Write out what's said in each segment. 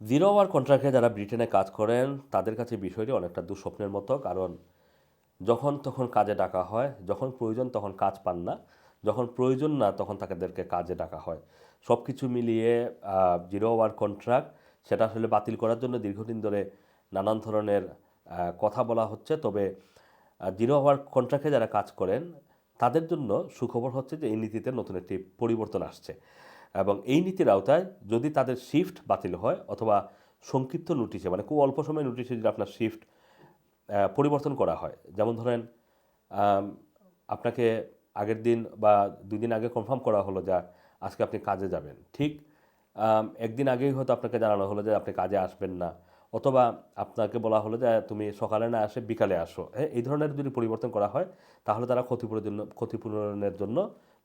Zero hour কন্ট্রাক্টে যারা ব্রিটেনে কাজ করেন, তাদের কাছে বিষয়টি অনেকটা দুঃস্বপ্নের মতো। কারণ যখন তখন কাজে ডাকা হয়, যখন প্রয়োজন তখন কাজ পান না, যখন প্রয়োজন না তখন তাদেরকে কাজে ডাকা হয়। সব কিছু মিলিয়ে জিরো আওয়ার কন্ট্রাক্ট সেটা আসলে বাতিল করার জন্য দীর্ঘদিন ধরে নানান ধরনের কথা বলা হচ্ছে। তবে জিরো আওয়ার কন্ট্রাক্টে যারা কাজ করেন, তাদের জন্য সুখবর হচ্ছে যে এই নীতিতে নতুন একটি পরিবর্তন আসছে। এবং এই নীতির আওতায় যদি তাদের শিফট বাতিল হয় অথবা সংক্ষিপ্ত নোটিশে মানে খুব অল্প সময় নোটিশে যদি আপনার শিফট পরিবর্তন করা হয়, যেমন ধরেন আপনাকে আগের দিন বা দুই দিন আগে কনফার্ম করা হলো যে আজকে আপনি কাজে যাবেন, ঠিক? একদিন আগেই হয়তো আপনাকে জানানো হলো যে আপনি কাজে আসবেন না, অথবা আপনাকে বলা হলো যে তুমি সকালে না আসে বিকালে আসো হ্যাঁ এই ধরনের যদি পরিবর্তন করা হয়, তাহলে তারা ক্ষতিপূরণের জন্য ক্ষতিপূরণের জন্য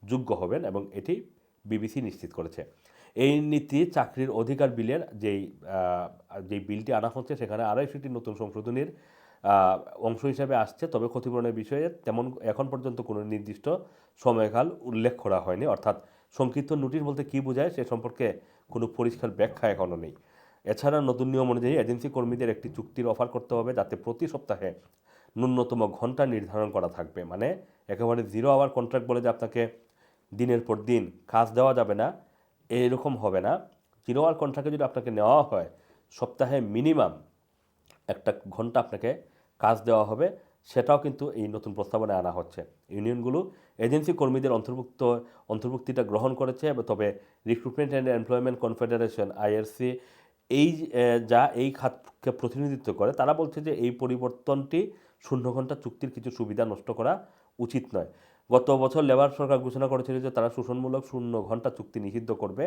যোগ্য হবেন এবং এটি বিবিসি নিশ্চিত করেছে। এই নীতি চাকরির অধিকার বিলের যেই যেই বিলটি আনা হচ্ছে, সেখানে আড়াইশোটি নতুন সংশোধনীর অংশ হিসাবে আসছে। তবে ক্ষতিপূরণের বিষয়ে তেমন এখন পর্যন্ত কোনো নির্দিষ্ট সময়কাল উল্লেখ করা হয়নি। অর্থাৎ সংক্ষিপ্ত নোটিশ বলতে কী বোঝায়, সে সম্পর্কে কোনো পরিষ্কার ব্যাখ্যা এখনও নেই। এছাড়া নতুন নিয়ম অনুযায়ী এজেন্সি কর্মীদের একটি চুক্তির অফার করতে হবে, যাতে প্রতি সপ্তাহে ন্যূনতম ঘণ্টা নির্ধারণ করা থাকবে। মানে একেবারে জিরো আওয়ার কন্ট্রাক্ট বলে যে আপনাকে দিনের পর দিন কাজ দেওয়া যাবে না, এরকম হবে না। জিরো আওয়ার কন্ট্রাক্টে যদি আপনাকে নেওয়া হয়, সপ্তাহে মিনিমাম একটা ঘণ্টা আপনাকে কাজ দেওয়া হবে। সেটাও কিন্তু এই নতুন প্রস্তাবনায় আনা হচ্ছে। ইউনিয়নগুলো এজেন্সি কর্মীদের অন্তর্ভুক্ত, অন্তর্ভুক্তিটা গ্রহণ করেছে তবে recruitment and employment confederation IRC এই যা এই খাতকে প্রতিনিধিত্ব করে, তারা বলছে যে এই পরিবর্তনটি শূন্য ঘণ্টা চুক্তির কিছু সুবিধা নষ্ট করা উচিত নয়। গত বছর লেবার সরকার ঘোষণা করেছিল যে তারা শোষণমূলক শূন্য ঘণ্টা চুক্তি নিষিদ্ধ করবে,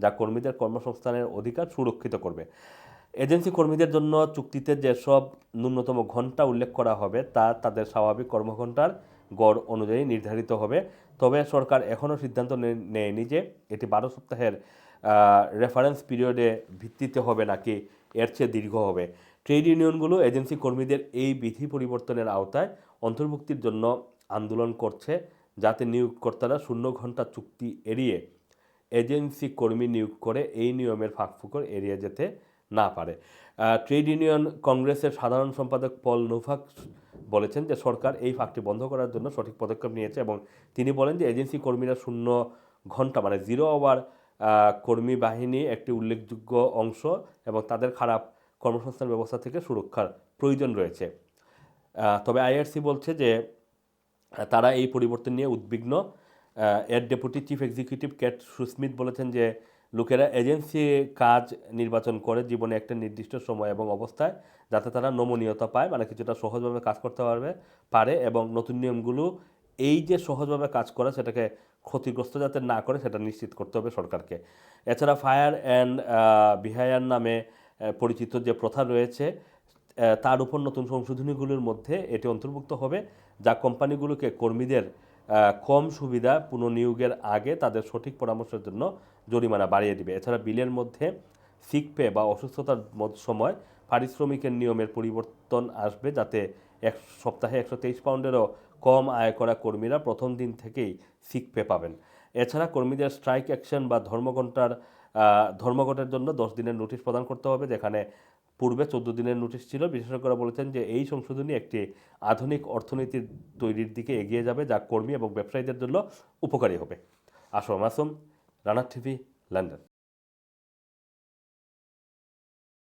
যা কর্মীদের কর্মসংস্থানের অধিকার সুরক্ষিত করবে। এজেন্সি কর্মীদের জন্য চুক্তিতে যেসব ন্যূনতম ঘণ্টা উল্লেখ করা হবে, তা তাদের স্বাভাবিক কর্মঘণ্টার গড় অনুযায়ী নির্ধারিত হবে। তবে সরকার এখনও সিদ্ধান্ত নেয়নি যে এটি বারো সপ্তাহের রেফারেন্স পিরিয়ডে ভিত্তিতে হবে নাকি এর চেয়ে দীর্ঘ হবে। ট্রেড ইউনিয়নগুলো এজেন্সি কর্মীদের এই বিধি পরিবর্তনের আওতায় অন্তর্ভুক্তির জন্য আন্দোলন করছে। যাতে নিয়োগকর্তারা শূন্য ঘণ্টা চুক্তি এড়িয়ে এজেন্সি কর্মী নিয়োগ করে এই নিয়মের ফাঁকফুকর এড়িয়ে যেতে না পারে। ট্রেড ইউনিয়ন কংগ্রেসের সাধারণ সম্পাদক পল নোভাক বলেছেন যে, সরকার এই ফাঁকটি বন্ধ করার জন্য সঠিক পদক্ষেপ নিয়েছে এবং তিনি বলেন যে, এজেন্সি কর্মীরা শূন্য ঘণ্টা মানে জিরো আওয়ার কর্মী বাহিনী একটি উল্লেখযোগ্য অংশ এবং তাদের খারাপ কর্মসংস্থান ব্যবস্থা থেকে সুরক্ষার প্রয়োজন রয়েছে। তবে আইআরসি বলছে যে তারা এই পরিবর্তন নিয়ে উদ্বিগ্ন। এর deputy chief executive Kate Shoesmith বলেছেন যে, লোকেরা এজেন্সি কাজ নির্বাচন করে জীবনে একটা নির্দিষ্ট সময় এবং অবস্থায়, যাতে তারা নমনীয়তা পায় মানে কিছুটা সহজভাবে কাজ করতে পারবে, পারে এবং নতুন নিয়মগুলো এই যে সহজভাবে কাজ করা, সেটাকে ক্ষতিগ্রস্ত যাতে না করে, সেটা নিশ্চিত করতে হবে সরকারকে। এছাড়া ফায়ার অ্যান্ড বিহায়ার নামে পরিচিত যে প্রথা রয়েছে তার উপর নতুন সংশোধনীগুলোর মধ্যে এটি অন্তর্ভুক্ত হবে, যা কোম্পানিগুলোকে কর্মীদের কম সুবিধা পুনর্নিয়োগের আগে তাদের সঠিক পরামর্শের জন্য জরিমানা বাড়িয়ে দিবে। এছাড়া বিলের মধ্যে সিক পে বা অসুস্থতার সময় পারিশ্রমিকের নিয়মের পরিবর্তন আসবে, যাতে এক সপ্তাহে একশো তেইশ পাউন্ডেরও কম আয় করা কর্মীরা প্রথম দিন থেকেই সিক পে পাবেন। এছাড়া কর্মীদের স্ট্রাইক অ্যাকশন বা ধর্মঘণ্টার ধর্মঘটের জন্য দশ দিনের নোটিশ প্রদান করতে হবে, যেখানে পূর্বে চোদ্দ দিনের নোটিশ ছিল। বিশেষজ্ঞরা বলেছেন যে এই সংশোধনী একটি আধুনিক অর্থনীতির তৈরির দিকে এগিয়ে যাবে, যা কর্মী এবং ব্যবসায়ীদের জন্য উপকারী হবে। আসম আসম রানার টিভি লন্ডন